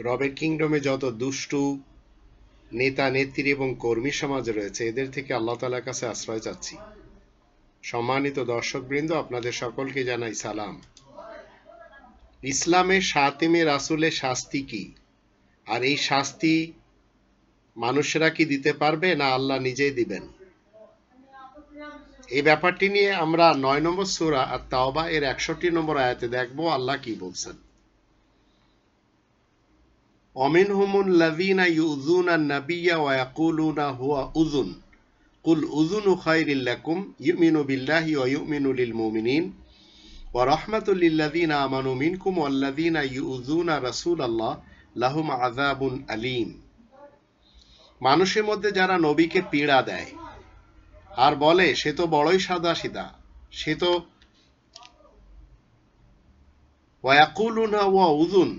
রবের কিংডমে যত দুষ্টু নেতা, নেত্রী এবং কর্মী সমাজ রয়েছে, এদের থেকে আল্লাহ তালার কাছে আশ্রয় চাচ্ছি। সম্মানিত দর্শকবৃন্দ, আপনাদের সকলকে জানাই সালাম। ইসলামের সাতিমে রাসুলের শাস্তি কি? আর এই শাস্তি মানুষেরা কি দিতে পারবে না আল্লাহ নিজেই দিবেন? এই ব্যাপারটি নিয়ে আমরা নয় নম্বর সুরা আর তাওবা এর একষট্টি নম্বর আয়াতে দেখব আল্লাহ কি বলছেন। ومنهم الذين يؤذون النبي ويقولون هو أذن قل أذن خير لكم يؤمن بالله ويؤمن للمؤمنين ورحمة للذين آمنوا منكم والذين يؤذون رسول الله لهم عذاب أليم মানুষের মধ্যে যারা নবীকে পীড়া দেয় আর বলে সে তো বড়ই সাদা সিধা সে তো ওয়াকুলুনা ওয়া উজুন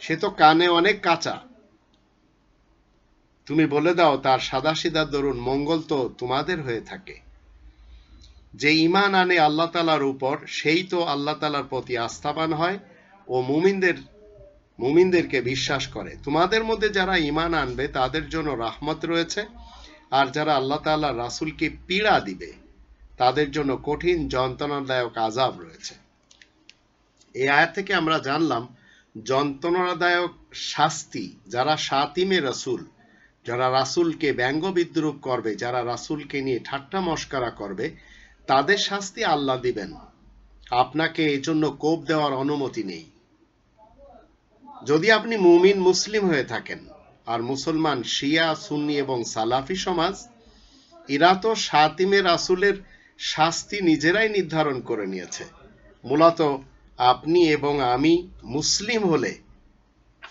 সে তো কানে অনেক কাঁচা। তুমি বলে দাও, তার সাদা সিধা দরুন মঙ্গল তো তোমাদের হয়ে থাকে। যে ইমান আনে আল্লাহ তালার উপর, সেই তো আল্লাহ তালার প্রতি আস্থাবান হয় ও মুমিনদের, মুমিনদেরকে বিশ্বাস করে। তোমাদের মধ্যে যারা ইমান আনবে, তাদের জন্য রাহমত রয়েছে। আর যারা আল্লাহ তাল্লাহ রাসুলকে পীড়া দিবে, তাদের জন্য কঠিন যন্ত্রণাদায়ক আজাব রয়েছে। এই আয়াত থেকে আমরা জানলাম যন্ত্রণাদায়ক শাস্তি যারা সাতিমে রাসুল, যারা রাসুলকে ব্যঙ্গ বিদ্রুপ করবে, যারা রাসুলকে নিয়ে ঠাট্টা মস্কারা করবে, তাদের শাস্তি আল্লাহ দিবেন। আপনাকে এই জন্য কোপ দেওয়ার অনুমতি নেই। যদি আপনি মুমিন, মুসলিম হয়ে থাকেন আর মুসলমান শিয়া, সুন্নি এবং সালাফি সমাজ, এরা তো সাতিমে রাসুলের শাস্তি নিজেরাই নির্ধারণ করে নিয়েছে। মূলত আপনি এবং আমি মুসলিম হলে,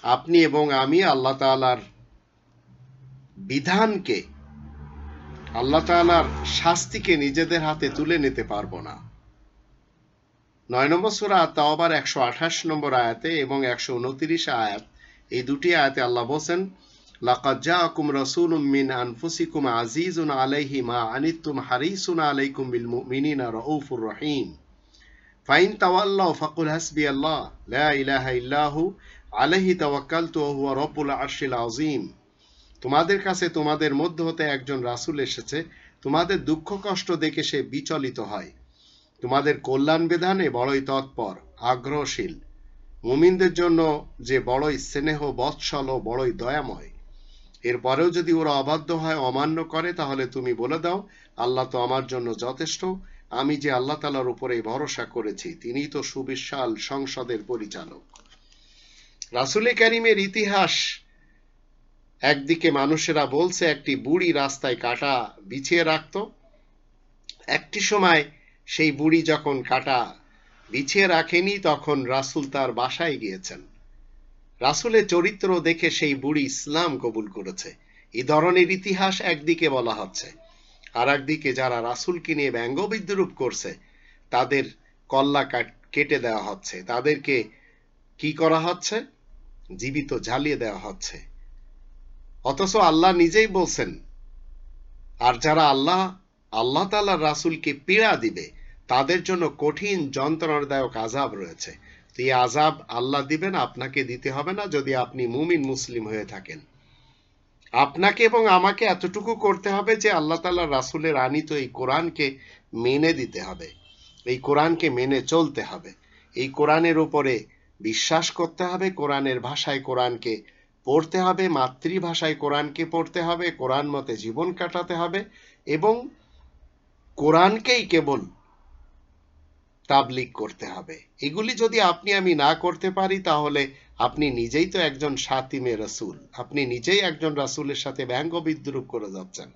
আপনি এবং আমি আল্লাহ তালার বিধানকে, আল্লাহ তালার শাস্তিকে নিজেদের হাতে তুলে নিতে পারব না। নয় নম্বর সুরা তাওবার একশো আঠাশ নম্বর আয়াতে এবং একশো উনত্রিশ আয়াত, এই দুটি আয়াতে আল্লাহ বলছেন, লাকাদ জাআকুম রাসূলুম মিন আনফুসিকুম আজিজুন আলাইহি মা আনিতুম হারিসুন আলাইকুম বিল মুমিনিনা রাউফুর রহিম। ফাইন তাওয়াল্লাহ ফাকুল হাসবি আল্লাহ লা ইলাহা ইল্লাহু আলাইহি তাওয়াক্কালতু ওয়া হুয়া রব্বুল আরশিল আযীম তোমাদের কাছে তোমাদের মধ্য হতে একজন রাসূল এসেছে, তোমাদের দুঃখ কষ্ট দেখে সে বিচলিত হয়। তোমাদের কল্যাণ বিধানে বড়ই তৎপর, আগ্রহশীল। মুমিনদের জন্য যে বড়ই স্নেহ, বৎসল ও বড়ই দয়াময়। এরপরেও যদি ওরা অবাধ্য হয়, অমান্য করে, তাহলে তুমি বলে দাও, আল্লাহ তো আমার জন্য যথেষ্ট। আমি যে আল্লাহ তালার উপরে ভরসা করেছি তিনি তো সুবিশাল সংসদের পরিচালক। রাসুলে করিমের ইতিহাস, একদিকে মানুষেরা বলছে একটি বুড়ি রাস্তায় কাটা বিছিয়ে রাখত। একটি সময় সেই বুড়ি যখন কাটা বিছিয়ে রাখেনি, তখন রাসুল তার বাসায় গিয়েছেন। রাসুলের চরিত্র দেখে সেই বুড়ি ইসলাম কবুল করেছে। এই ধরনের ইতিহাস একদিকে বলা হচ্ছে। আর একদিকে যারা রাসুলকে নিয়ে ব্যঙ্গ বিদ্রুপ করছে, তাদের কল্লা কেটে দেওয়া হচ্ছে। তাদেরকে কি করা হচ্ছে? জীবিত জ্বালিয়ে দেওয়া হচ্ছে। অথচ আল্লাহ নিজেই বলছেন, আর যারা আল্লাহ আল্লাহ তাল্লাহ রাসুলকে পীড়া দিবে, তাদের জন্য কঠিন, যন্ত্রণাদায়ক আজাব রয়েছে। তো এই আজাব আল্লাহ দিবেন, আপনাকে দিতে হবে না যদি আপনি মুমিন, মুসলিম হয়ে থাকেন। আপনাকে এবং আমাকে এতটুকু করতে হবে যে আল্লাহ তাল্লাহ রাসুলের আনিত এই কোরআনকে মেনে দিতে হবে। এই কোরআনকে মেনে চলতে হবে। এই কোরআনের উপরে বিশ্বাস করতে হবে, কোরআনের ভাষায় কোরআনকে পড়তে হবে, মাতৃভাষায় কোরআনকে পড়তে হবে, কোরআন মতে জীবন কাটাতে হবে এবং কোরআনকেই কেবল তাবলিক করতে হবে। এগুলি যদি আপনি আমি না করতে পারি, তাহলে আপনি নিজেই তো একজন সাতিমে রসুল। আপনি নিজেই একজন রাসুলের সাথে ব্যঙ্গ বিদ্রুপ করে যাচ্ছেন।